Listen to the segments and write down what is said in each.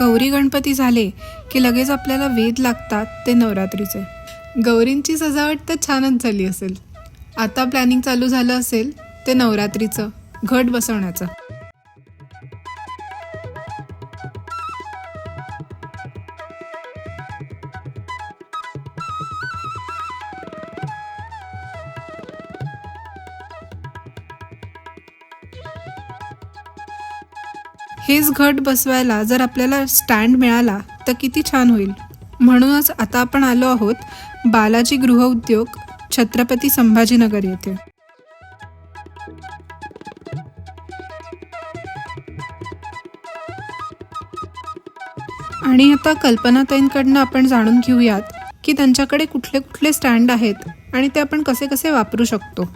गौरी गणपती झाले की लगेच आपल्याला वेध लागतात ते नवरात्रीचे. गौरींची सजावट तर छानच झाली असेल. आता प्लॅनिंग चालू झालं असेल ते नवरात्रीचं घट बसवण्याचं. हेच घट बसवायला जर आपल्याला स्टँड मिळाला तर किती छान होईल. म्हणूनच आता आपण आलो आहोत बालाजी गृहउद्योग छत्रपती संभाजीनगर येथे. आणि आता कल्पनाताईंकडनं आपण जाणून घेऊयात की त्यांच्याकडे कुठले कुठले स्टँड आहेत आणि ते आपण कसे कसे वापरू शकतो.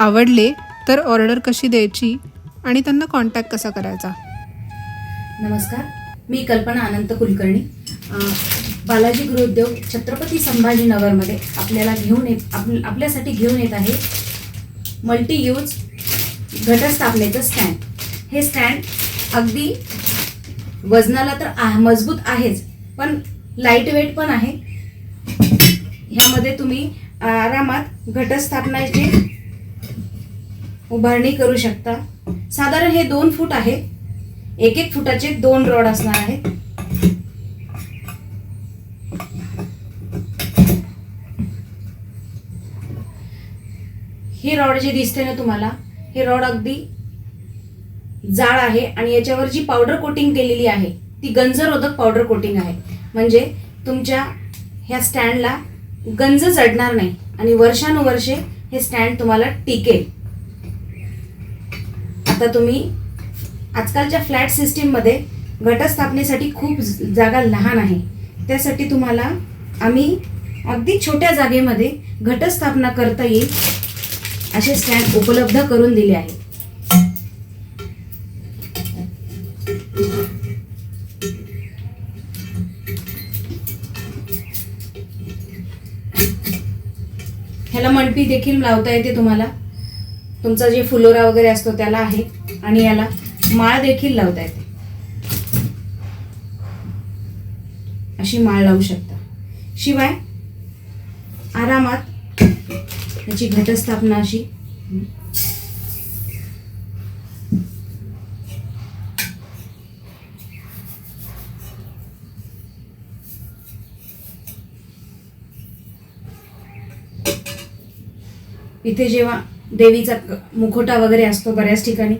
आवडले तर ऑर्डर कशी द्यायची आणि त्यांना कॉन्टॅक्ट कसा करायचा? नमस्कार. मी कल्पना अनंत कुलकर्णी. बालाजी गृहोद्योग छत्रपती संभाजीनगरमध्ये आपल्याला घेऊन येत आप आपल्यासाठी घेऊन येत आहे मल्टी यूज घटस्थापनेचं स्टँड हे स्टँड अगदी वजनाला तर आ मजबूत आहेच पण लाइट वेट पण आहे. ह्यामध्ये तुम्ही आरामात घटस्थापनाची उभारणी करू शकता. साधारण हे दोन फूट आहे. एक एक फुटाचे दोन रॉड असणार आहेत. हे रॉड जे दिसते ना तुम्हाला हे रॉड अगदी जाड आहे आणि याच्यावर जी पावडर कोटिंग केलेली आहे ती गंजरोधक पावडर कोटिंग आहे. म्हणजे तुमच्या ह्या स्टँडला गंज चढणार नाही आणि वर्षानुवर्षे हे स्टँड तुम्हाला टिकेल. आता तुम्ही आजकालच्या फ्लॅट सिस्टीममध्ये घटस्थापनेसाठी खूप जागा लहान आहे. त्यासाठी तुम्हाला आम्ही अगदी छोट्या जागेमध्ये घटस्थापना करता येईल असे स्टँड उपलब्ध करून दिले आहे ह्याला मणपी देखील लावता येते तुम्हाला. तुमचा जे फुलोरा वगैरे असतो त्याला आहे आणि याला माळ देखील लावता येते. अशी माळ लावू शकता. शिवाय आरामात याची घटस्थापना अशी इथे जेव्हा देवीचा मुखोटा वगैरे असतो बऱ्याच ठिकाणी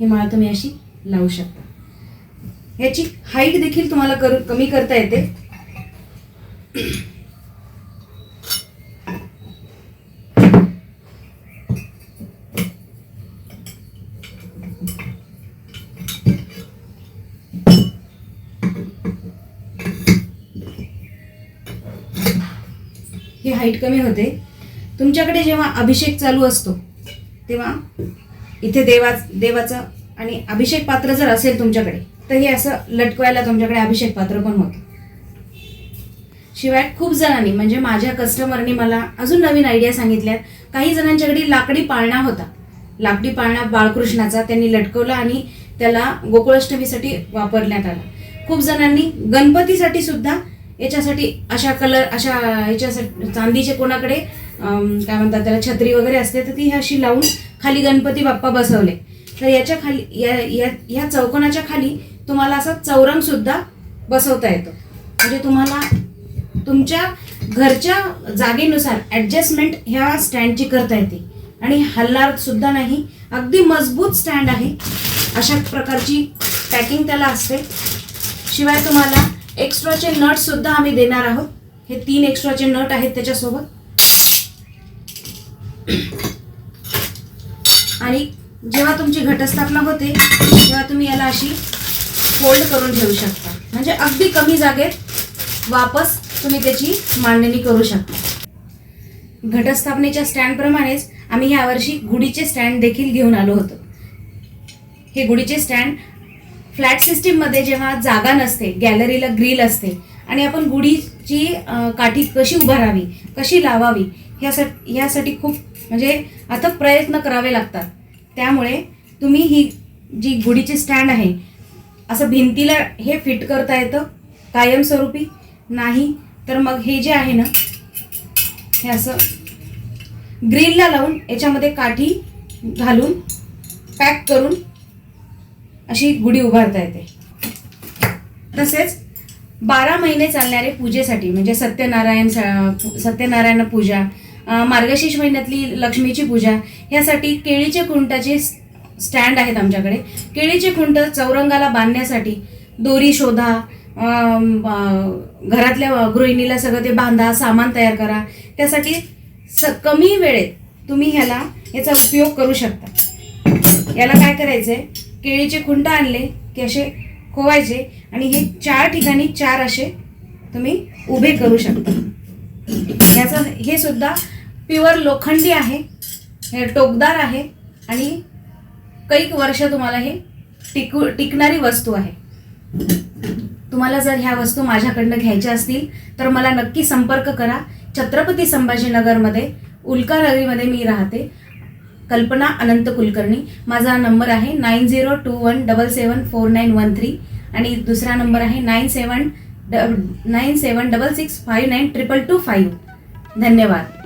ही माळ तुम्ही अशी लावू शकता. याची हाईट देखील तुम्हाला कर कमी करता येते. हाईट कमी होते. तुमच्याकडे जेव्हा अभिषेक चालू असतो तेव्हा इथे देवा देवाचं आणि अभिषेक पात्र जर असेल तुमच्याकडे तर हे असं लटकवायला तुमच्याकडे अभिषेक पात्र पण होतं? शिवाय खूप जणांनी म्हणजे माझ्या कस्टमरनी मला अजून नवीन आयडिया सांगितल्यात. काही जणांच्याकडे लाकडी पाळणा होता. लाकडी पाळणा बाळकृष्णाचा त्यांनी लटकवला आणि त्याला गोकुळाष्टमीसाठी वापरण्यात आला. खूप जणांनी गणपतीसाठी सुद्धा याच्यासाठी अशा कलर अशा याच्यासाठी चांदीचे कोणाकडे काय म्हणतात त्याला छत्री वगैरे असते तर ती अशी लावून खाली गणपती बाप्पा बसवले. तर याच्या खाली या या ह्या चौकोनाच्या खाली तुम्हाला असा चौरंग सुद्धा बसवता येतो. म्हणजे तुम्हाला तुमच्या घरच्या जागेनुसार ॲडजस्टमेंट ह्या स्टँडची करता येते. आणि हलणार सुद्धा नाही. अगदी मजबूत स्टँड आहे. अशा प्रकारची पॅकिंग त्याला असते. शिवाय तुम्हाला एक्स्ट्राचे नट सुद्धा आम्ही देणार आहोत. हे तीन एक्स्ट्राचे नट आहेत त्याच्यासोबत. आणि जेव्हा तुमची घटस्थापना होते तेव्हा तुम्ही याला अशी फोल्ड करून ठेवू शकता. म्हणजे अगदी कमी जागेत वापस तुम्ही त्याची मांडणी करू शकता. घटस्थापनेच्या स्टँडप्रमाणेच आम्ही यावर्षी गुढीचे स्टँड देखील घेऊन आलो होतो. हे गुढीचे स्टँड फ्लॅट सिस्टीममध्ये जेव्हा जागा नसते गॅलरीला ग्रिल असते आणि आपण गुढीची काठी कशी उभारावी कशी लावावी ह्यासाठी ह्यासाठी खूप म्हणजे अथक प्रयत्न करावे लागतात. त्यामुळे तुम्ही ही जी गुढीची स्टँड आहे असं भिंतीला हे फिट करता येतं कायमस्वरूपी? नाही तर मग हे जे आहे ना हे असं ग्रिलला लावून याच्यामध्ये काठी घालून पॅक करून अशी गुढी उभारता येते. तसेच बारा महिने चालणारे पूजेसाठी म्हणजे सत्यनारायण स- सत्यनारायण पूजा मार्गशीर्ष महिन्यातली लक्ष्मीची पूजा. ह्यासाठी केळीचे खुंटाचे स्टँड आहेत आमच्याकडे. केळीचे खुंट चौरंगाला बांधण्यासाठी दोरी शोधा घरातल्या गृहिणीला सगळं ते बांधा सामान तयार करा. त्यासाठी स कमी वेळेत तुम्ही ह्याला याचा उपयोग करू शकता. याला काय करायचं आहे केळीचे खुंट आणले की असे खोवायचे आणि हे चार ठिकाणी चार असे तुम्ही उभे करू शकता. याचा हे सुद्धा प्युअर लोखंडी आहे हे टोकदार आहे आणि कैक वर्ष तुम्हाला हे टिकू टिकणारी वस्तू आहे. तुम्हाला जर ह्या वस्तू माझ्याकडनं घ्यायच्या असतील तर मला नक्की संपर्क करा. छत्रपती संभाजीनगरमध्ये उल्का नगरीमध्ये मी राहते. कल्पना अनंत कुलकर्णी. माझा नंबर आहे nine zero two one double seven four nine one three आणि दुसरा नंबर आहे नाईन सेवन ड nine seven double six five nine triple two five. धन्यवाद.